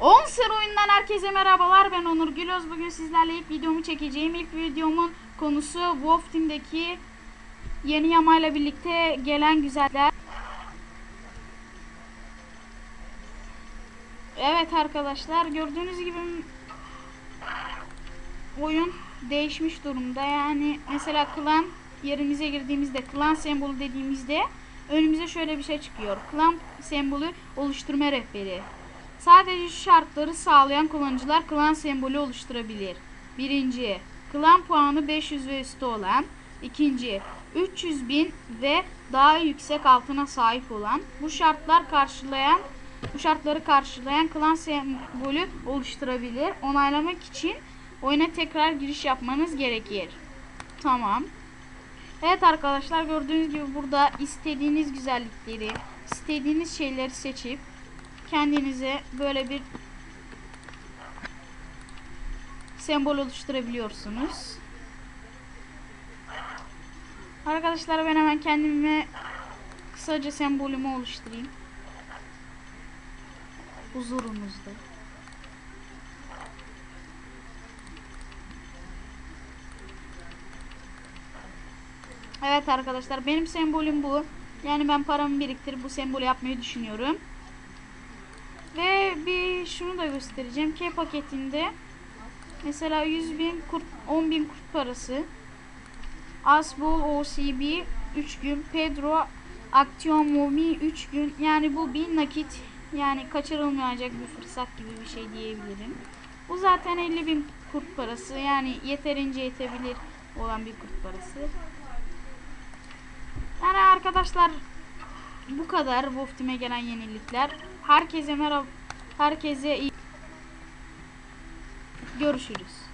10 sır oyundan herkese merhabalar. Ben Onur Güloz. Bugün sizlerle ilk videomu çekeceğim. İlk videomun konusu Wolf Team'deki yeni yamayla birlikte gelen güzeller. Evet arkadaşlar gördüğünüz gibi oyun değişmiş durumda. Yani mesela klan yerimize girdiğimizde klan sembolü dediğimizde önümüze şöyle bir şey çıkıyor. Klan sembolü oluşturma rehberi Sadece şu şartları sağlayan kullanıcılar klan sembolü oluşturabilir. Birinci, klan puanı 500 ve üstü olan. ikinci 300 bin ve daha yüksek altına sahip olan. Bu şartlar karşılayan bu şartları karşılayan klan sembolü oluşturabilir. Onaylamak için oyuna tekrar giriş yapmanız gerekir. Tamam. Evet arkadaşlar gördüğünüz gibi burada istediğiniz güzellikleri, istediğiniz şeyleri seçip kendinize böyle bir sembol oluşturabiliyorsunuz. Arkadaşlar ben hemen kendime kısaca sembolümü oluşturayım. Huzurunuzda. Evet arkadaşlar benim sembolüm bu. Yani ben paramı biriktirip bu sembolü yapmayı düşünüyorum. Ve bir şunu da göstereceğim. K paketinde mesela 100 bin kurt, 10 bin kurt parası. Asbol OCB 3 gün. Pedro Action Momi 3 gün. Yani bu bir nakit. Yani kaçırılmayacak bir fırsat gibi bir şey diyebilirim. Bu zaten 50 bin kurt parası. Yani yeterince yetebilir olan bir kurt parası. Yani arkadaşlar bu kadar Wolf gelen yenilikler. Herkese merhaba. Herkese iyi. Görüşürüz.